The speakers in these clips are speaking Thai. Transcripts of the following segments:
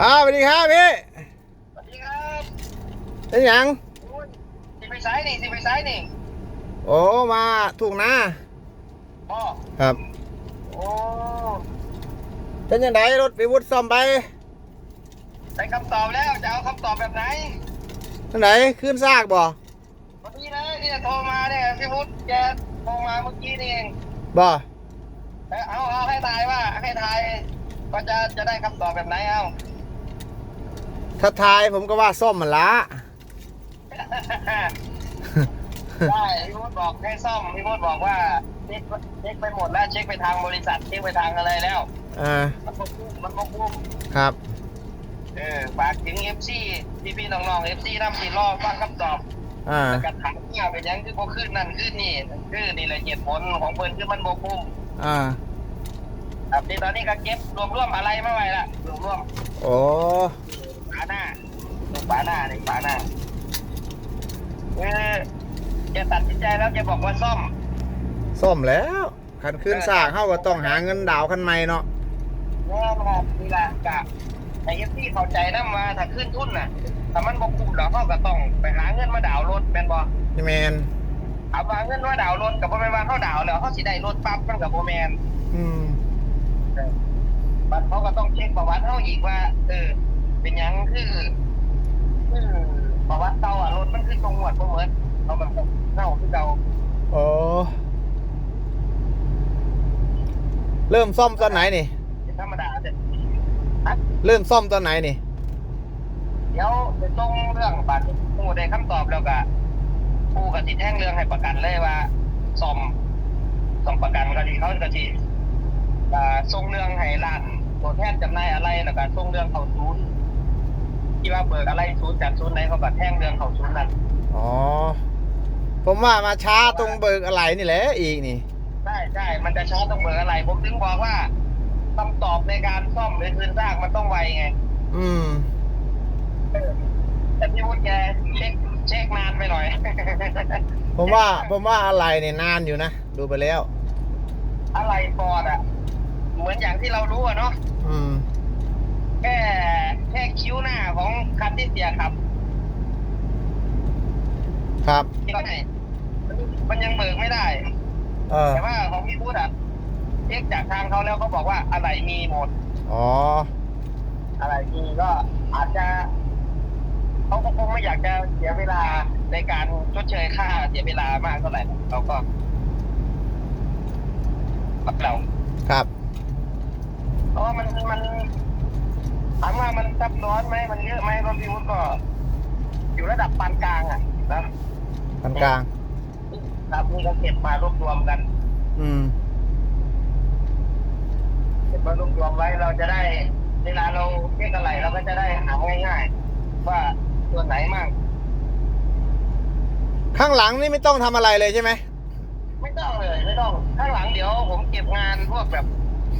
อ้าวสวัสดีครับพี่สวัสดีครับเป็นหยังโอ้ยสิไปซ้ายนี่สิไปซ้ายนี่โอ้มาถูกนะพ่อครับ โอ้เป็นยังไงรถไปวุฒิซ่อมไปได้คำตอบแล้วจะเอาคำตอบแบบไหนทางไหนขึ้นซากบ่วันนี้นะที่จะโทรมาเนี่ยพี่วุฒิแกโทรมาเมื่อกี้นี่เองบ่เอ้ยเอาเอาให้ทายว่าให้ทายก็จะจะได้คำตอบแบบไหนเอา ถ้าทายผมก็ว่าซ่อมมันละได้พี่วุฒิบอกให้ซ่อมพี่วุฒิบอกว่าเช็คเช็คไปหมดแล้วเช็คไปทางบริษัทเช็คไปทางอะไรแล้ว อ่า มันก็คุ้มมันก็คุ้มครับ เออฝากถึงเอฟซีพี่พี่ๆน้องๆเอฟซีน้ำสีรอฟังคำตอบอ่า แล้วกระถางเนี่ยเป็นหยังคือบ่ขึ้นนั่นขึ้นนี่คือนี่แหละเหตุผลของเพิ่นคือมันบ่คุ้มอ่า ครับที่ตอนนี้ก็เก็บรวมรวมอะไรมาไว้ละรวมรวมโอ้ฝา หน้าฝาหน้านี่ฝาหน้าเออจะตัดสินใจแล้วจะบอกว่าซ่อม ซ่อมแล้วคันขึ้นซากเข้าก็ต้องหาเงินดาวน์คันใหม่เนาะแน่นะครับนี่ละกะไอ้เอฟซีเข้าใจนำมาถ้าขึ้นทุนน่ะถ้ามันบ่คุ้มแล้วเฮาก็ต้องไปหาเงินมาดาวน์รถแม่นบ่นี่แมนเอาว่าเงินมาดาวน์รถก็บ่แม่นว่าเฮาดาวน์แล้วเฮาสิได้รถปั๊บมันก็บ่แม่นอืมบัตรเขาก็ต้องเช็คประวัติเขาอีกว่าเออ เป็นหยังคือคือประวัติเก่าอะรถมันคือตรงหวดบ่เหมือนเอาแบบเน่าคือเก่าโอ้เริ่มซ่อมตอนไหนนี่ เป็นธรรมดาเด็เริ่มซ่อมตอนไหนนี่ เดี๋ยวจะต้องเรื่องบัตรผู้ได้คำตอบแล้วก็ผู้ก็สิแท่งเรื่องให้ประกันเลยว่าซ่อมซ่อมประกันก็ดีเขาก็สิอ่าส่งเรื่องให้ร้านตัวแทนจำหน่ายอะไรแล้วก็ส่งเรื่องเข้าศูนย์ ที่ว่าเบิกอะไรศูนย์จากศูนย์ไหนเขาก็แท่งเรื่องเข้าศูนย์นั้นอ๋อ ผมว่ามาช้าตรงเบิกอะไรนี่แหละอีกนี่ใช่ใช่มันจะช้าตรงเบอร์อะไร ผมถึงบอกว่าคำตอบในการซ่อมหรือคืนซากมันต้องไวไง อืม แต่พี่วุฒิแกเช็คเช็คนานไปหน่อย ผมว่าผมว่าอะไรเนี่ยนานอยู่นะ ดูไปแล้ว อะไรฟอร์ดอะเหมือนอย่างที่เรารู้อะเนาะอืมแค่แค่คิ้วหน้าของคันที่เสียขับครับก็ไหนมันยังเบิกไม่ได้ เออแต่ว่าของพี่พุทธอะเช็คจากทางเขาแล้วเขาบอกว่าอะไรมีหมด อ๋อ อะไรมีก็อาจจะเขาก็คงไม่อยากจะเสียเวลาในการชดเชยค่าเสียเวลามากเท่าไหร่เขาก็ปักเราครับเพราะว่ามันมัน ถามว่ามันซับซ้อนไหมมันเยอะไหมรถพิวุฒก็ อยู่ระดับปานกลางอะนะพันกลาง ครับนี่ก็เก็บมารวบรวมกัน อืมเก็บมารวบรวมไว้เราจะได้ เวลาเราเช็คอะไรเราก็จะได้หาง่ายๆว่าตัวไหนมั่งข้างหลังนี่ไม่ต้องทำอะไรเลยใช่ไหมไม่ต้องเลยไม่ต้อง ข้างหลังเดี๋ยวผมเก็บงานพวกแบบ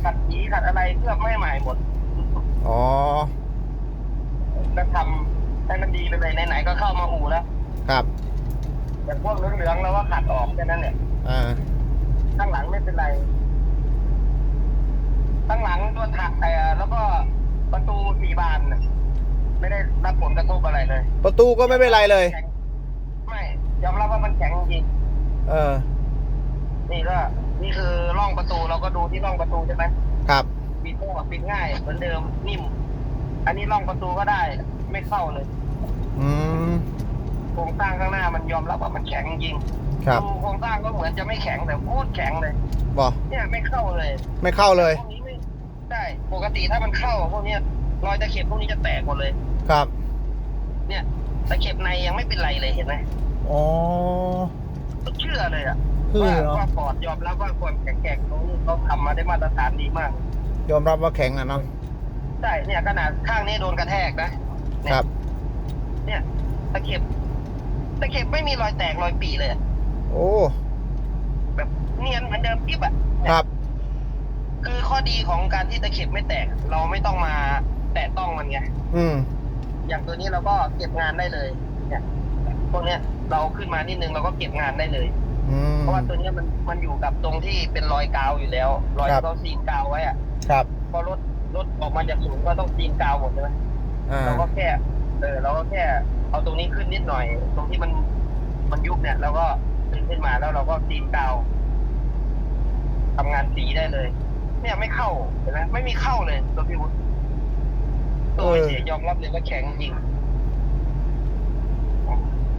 ขัดสีขัดอะไรเพื่อไม่ให้ใหม่หมด อ๋อแล้วทำให้มันดีไปเลยไหนๆก็เข้ามาอู่แล้ว ครับ แต่พวกเหลืองๆเราก็ขัดออกแค่นั้นเนี่ยอ่า ข้างหลังไม่เป็นไรข้างหลังตัวถักแต่แล้วก็ประตูสี่บานน่ะไม่ได้รับผลกระทบอะไรเลยประตูก็ไม่เป็นไรเลย แข็งไม่ยอมรับว่ามันแข็งจริงเออ นี่ก็นี่คือร่องประตูเราก็ดูที่ร่องประตูใช่ไหมครับ ปิดโม่ปิดง่าย เหมือนเดิมนิ่ม อันนี้ร่องประตูก็ได้ ไม่เข้าเลยอืมโครงสร้างข้างหน้ามันยอมรับว่ามันแข็งจริงครับดูโครงสร้างก็เหมือนจะไม่แข็งแต่โคตรแข็งเลย บอกเนี่ยไม่เข้าเลยไม่เข้าเลย พวกนี้ไม่ได้ปกติถ้ามันเข้าพวกเนี้ยรอยตะเข็บพวกนี้จะแตกหมดเลย ครับ เนี่ยตะเข็บในยังไม่เป็นไรเลยเห็นไหมอ๋อ เชื่อเลยอะคือว่าเนาะว่าปอดยอมรับว่าความแข็งแกร่งตรงนี้เขาทำมาได้มาตรฐานดีมาก ยอมรับว่าแข็งอะเนาะใช่เนี่ยขนาดข้างนี้โดนกระแทกนะเนี่ยครับ เนี่ยตะเข็บตะเข็บไม่มีรอยแตกรอยปีเลยอะโอ้แบบเนียนเหมือนเดิมกิ๊บอะเนี่ยครับ คือข้อดีของการที่ตะเข็บไม่แตก เราไม่ต้องมาแตะต้องมันไงอืมอย่างตัวนี้เราก็เก็บงานได้เลยเนี่ยพวกเนี้ยเราขึ้นมานิดนึงเราก็เก็บงานได้เลยอืมเพราะว่าตัวเนี้ยมันมันอยู่กับตรงที่เป็นรอยกาวอยู่แล้ว รอยครับที่เขาซีนกาวไว้อะ ครับ พอรถรถออกมาจากศูนย์ก็ต้องตีนกาวหมดใช่ไหมอ่า เราก็แค่เออเราก็แค่เอาตรงนี้ขึ้นนิดหน่อย ตรงที่มันมันยุบเนี่ยเราก็ดึงขึ้นมาแล้วเราก็ตีนกาวทำงานสีได้เลย เนี่ยไม่เข้าเห็นไหมไม่มีเข้าเลยตัวพี่วุฒิตัวเสียยอมรับเลยว่าแข็งจริง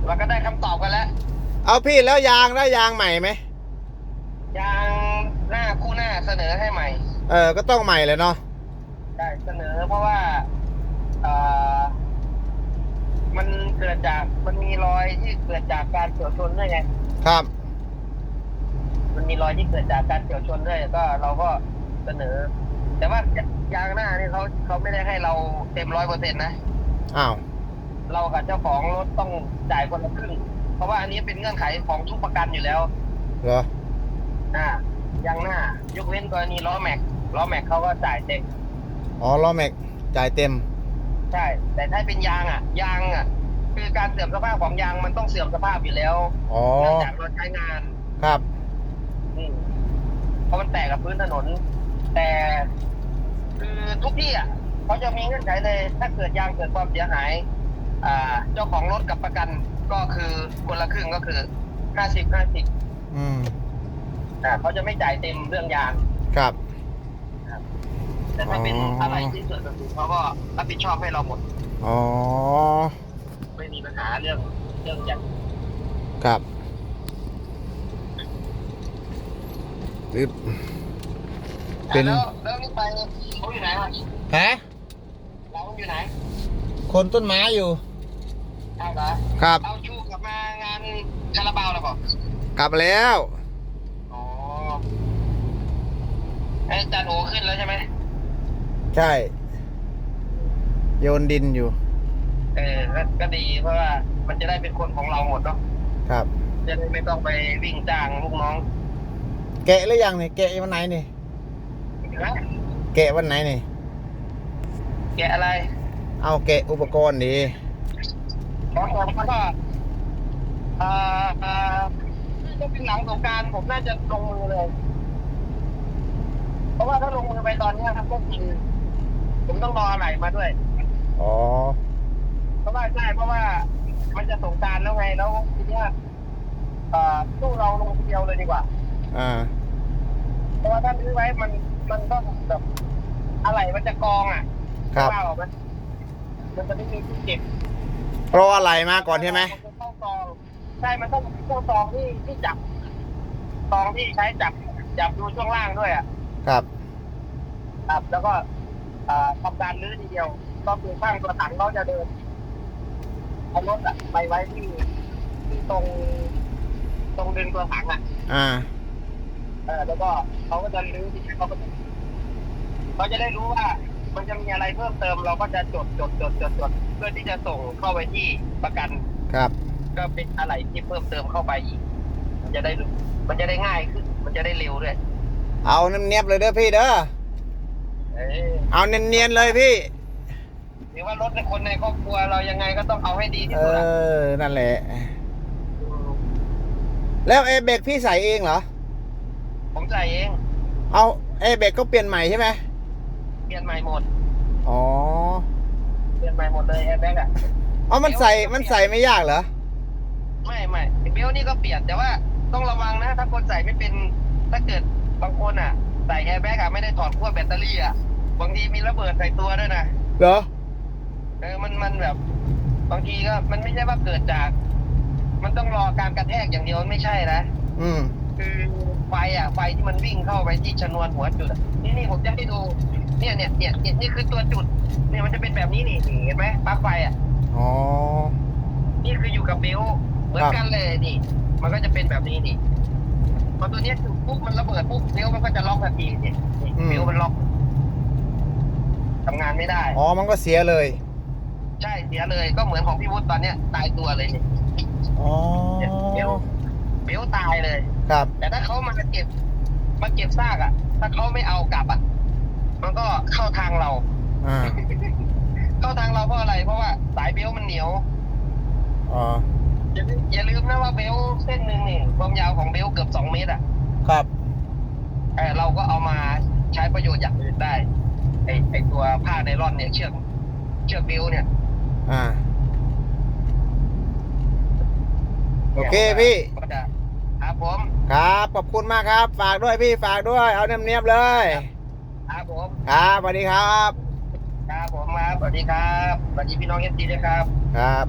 เราก็ได้คำตอบกันแล้ว เอาพี่แล้วยางได้ยางใหม่ไหมยางหน้าคู่หน้าเสนอให้ใหม่ เออก็ต้องใหม่เลยเนาะได้เสนอเพราะว่าเอ่อมันเกิดจากมันมีรอยที่เกิดจากการเฉียวชนด้วยไง ครับ มันมีรอยที่เกิดจากการเฉียวชนด้วยก็เราก็เสนอ แต่ว่ายางหน้านี่เขาเขาไม่ได้ให้เราเต็มร้อยเปอร์เซ็นต์นะ อ้าว เรากับเจ้าของรถต้องจ่ายคนละครึ่ง เพราะว่าอันนี้เป็นเงื่อนไขของทุกประกันอยู่แล้ว เหรอ อ่ายางหน้า ยกเว้นกรณีล้อแม็ก ล้อแม็กเขาก็จ่ายเต็ม อ๋อล้อแม็กจ่ายเต็ม ใช่ แต่ถ้าเป็นยางอะ ยางอะ คือการเสื่อมสภาพของยางมันต้องเสื่อมสภาพอยู่แล้วอ๋อเนื่องจากเราใช้งานครับอืมเพราะมันแตกกับพื้นถนน แต่คือทุกที่อะเขาจะมีเงื่อนไขเลยถ้าเกิดยางเกิดความเสียหาย อ่า เจ้าของรถกับประกันก็คือคนละครึ่งก็คือห้าสิบห้าสิบอืมอ่าเขาจะไม่จ่ายเต็มเรื่องยางครับ แต่ถ้าเป็นอ๋อออะไรที่ส่วนอื่นเขาก็รับผิดชอบให้เราหมด อ๋อ ไม่มีปัญหาเรื่องเรื่องอย่างครับปึ๊บเป็นแล้วแล้วนี่ไปเขาอยู่ไหนวะฮะเราอยู่ไหน คนต้นไม้อยู่เอาเหรอครับเอาชูกลับมางานคาราบาวแล้วบอกกลับแล้ว อ๋อไอ้จันโอขึ้นแล้วใช่ไหม ใช่ โยนดินอยู่ เออก็ก็ดีเพราะว่ามันจะได้เป็นคนของเราหมดเนาะครับ จะได้ไม่ต้องไปวิ่งจ้างลูกน้องแกะหรือยังนี่แกะวันไหนนี่นะแกะวันไหนนี่ แกะอะไรเอาแกะอุปกรณ์ดีของผมก็เอ่อเอ่อน่าจะเป็นหลังสงกรารผมน่าจะลงมือเลย เพราะว่าถ้าลงมือไปตอนเนี้ยครับก็คือ ผมต้องรออะไรมาด้วย อ๋อ เพราะว่าใช่เพราะว่ามันจะสงกรารแล้วไงแล้วทีเนี้ยเอ่อสู้เราลงทีเดียวเลยดีกว่า อ่า เพราะว่าถ้าซื้อไว้มันมันต้องแบบอะไรมันจะกองอะครับ ว่าออกไหมมันจะไม่มีที่เก็บเพราะอะไรมาก่อนใช่ไหมนจะเข้าซองใช่มันต้องเข้าซองที่ที่จับซองที่ใช้จับจับดูช่วงล่างด้วยอะ ครับ ครับแล้วก็เอ่อ ทำการรื้อทีเดียว ก็คือข้างตัวถังเขาจะเดินเอารถอะไปไว้ที่ที่ตรง ตรงดึงตัวถังอะอ่า เออแล้วก็เขาก็จะรื้อทีนี้เขาก็จะเขาจะได้รู้ว่า มันจะมีอะไรเพิ่มเติม เราก็จะจดจดจดจดจดเพื่อที่จะส่งเข้าไปที่ประกัน ครับ ก็เป็นอะไรที่เพิ่มเติมเข้าไปอีก มันจะได้รู้มันจะได้ง่ายขึ้น มันจะได้เร็วด้วย เอาเนียบๆเลยเด้อพี่เด้อ เออ เอาเนียนๆเลยพี่หรือว่ารถในคนในครอบครัวเรายังไงก็ต้องเอาให้ดีที่เอสุดอะอนั่นแหละมแล้วเอเบกพี่ใส่เองเหรอ ผมใส่เอง เอาเอเบกก็เปลี่ยนใหม่ใช่ไหมเปลี่ยนใหม่หมด อ๋อ เปลี่ยนใหม่หมดเลยแอร์แบ็กอะเอามันใส่มันใส่ไม่ยากเหรอ ไม่ไม่เบลนี่ก็เปลี่ยนแต่ว่าต้องระวังนะ ถ้าคนใส่ไม่เป็นถ้าเกิดบางคนอะใส่แอร์แบ็กอะไม่ได้ถอดขั้วแบตเตอรี่อะ บางทีมีระเบิดใส่ตัวด้วยนะเหรอเออมันมันแบบ บางทีก็มันไม่ใช่ว่าเกิดจาก มันต้องรอการกระแทกอย่างเดียวมันไม่ใช่นะอืม คือไฟอะไฟที่มันวิ่งเข้าไปที่ชนวนหัวจุดอะนี่นี่ผมจะให้ดูเนี่ยเนี่ยเนี่ยเนี่ยนี่คือตัวจุด เนี่ยมันจะเป็นแบบนี้นี่นี่เห็นไหมปลั๊กไฟอะ อ๋อ นี่คืออยู่กับเบลต์เหมือนกันเลยนี่ มันก็จะเป็นแบบนี้นี่พอตัวเนี้ยจุดปุ๊บมันระเบิดปุ๊บเบลต์มันก็จะล็อกทันทีนี่นี่อืม เบลต์มันล็อก ทำงานไม่ได้ อ๋อมันก็เสียเลยใช่เสียเลยก็เหมือนของพี่วุฒิตอนเนี้ยตายตัวเลยนี่อ๋อเบลต์เบลต์ตายเลย ครับ แต่ถ้าเขามาเก็บมาเก็บซากอะ ถ้าเขาไม่เอากลับอะ มันก็เข้าทางเรา อ่าเข้าทางเราเพราะอะไร เพราะว่าสายเบลต์มันเหนียวอ๋ออย่าลืมอย่าลืมนะว่าเบลต์เส้นหนึ่งนี่ความยาวของเบลต์เกือบสองเมตรอะครับ เออเราก็เอามาใช้ประโยชน์อย่างอื่นได้ ไอไอตัวผ้าไนลอนเนี่ยเชือกเชือกบิวเนี่ย อ่า โอเคพี่ ก็จะครับผมครับขอบคุณมากครับ ฝากด้วยพี่ฝากด้วย เอาเนียบๆเลย ครับผมครับสวัสดีครับ ครับผมครับสวัสดีครับสวัสดีพี่น้องเอฟซีด้วยครับ ครับ